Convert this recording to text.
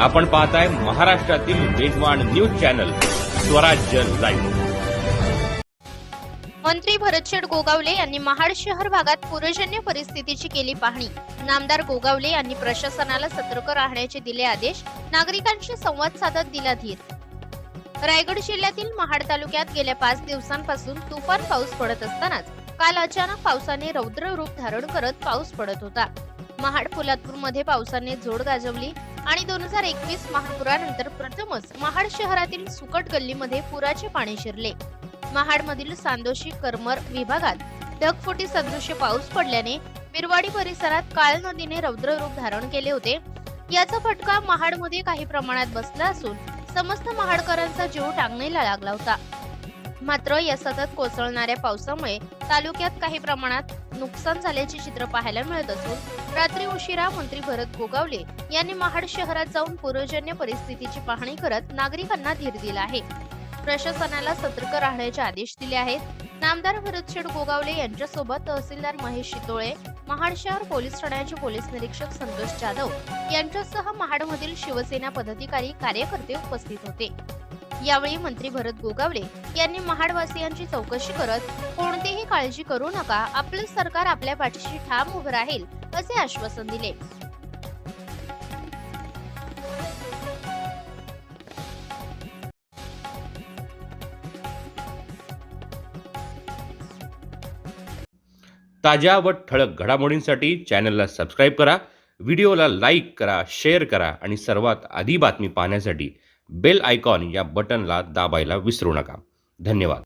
आपण पाहताय महाराष्ट्रातील वेगवान न्यूज चॅनल स्वराज्य लाईव्ह. मंत्री भरतशेठ गोगावले यांनी महाड शहर भागात पूरजन्य परिस्थितीची केली पाहणी. नामदार गोगावले यांनी प्रशासनाला सतर्क राहण्याचे दिले आदेश नागरिकांशी संवाद साधत दिला धीर. रायगड जिल्ह्यातील महाड तालुक्यात गेल्या पाच दिवसांपासून तुफान पाऊस पडत असतानाच काल अचानक पावसाने रौद्र रूप धारण करत पाऊस पडत होता. महाड पोलादपूरमध्ये पावसाने जोड गाजवली आणि दोन हजार एकवीस महापुरानंतर प्रथमच महाड शहरातील सुकट गल्लीमध्ये पुराचे पाणी शिरले. महाडमधील सांदोशी करमर विभागात ढगफुटी सदृश्य पाऊस पडल्याने बिरवाडी परिसरात काळ नदीने रौद्र रूप धारण केले होते. याचा फटका महाडमध्ये काही प्रमाणात बसला असून समस्त महाडकरांचा जीव टांगणीला लागला होता. मात्र या सतत कोसळणाऱ्या पावसामुळे तालुक्यात काही प्रमाणात नुकसान झाल्याचे चित्र पाहायला मिळत असून रात्री उशिरा मंत्री भरत गोगावले यांनी महाड शहरात जाऊन पूर्वजन्य परिस्थितीची पाहणी करत नागरिकांना धीर दिला आहे. प्रशासनाला सतर्क राहण्याचे आदेश दिले आहेत. नामदार भरतशेठ गोगावले यांच्यासोबत तहसीलदार महेश शितोळे महाड शहर पोलीस ठाण्याचे पोलीस निरीक्षक संतोष जाधव यांच्यासह महाडमधील शिवसेना पदाधिकारी कार्यकर्ते उपस्थित होते. यावेळी मंत्री भरत गोगावले यांनी महाडवासियांची चौकशी करत कोणतीही काळजी करू नका आपलं सरकार आपल्या पाठीशी ठाम उभं राहील असे आश्वासन दिले. ताज्या व ठळक घडामोडींसाठी चॅनलला सबस्क्राईब करा व्हिडिओला लाईक करा शेअर करा आणि सर्वात आधी बातमी पाहण्यासाठी बेल आयकॉन या बटनला दाबायला विसरू नका. धन्यवाद.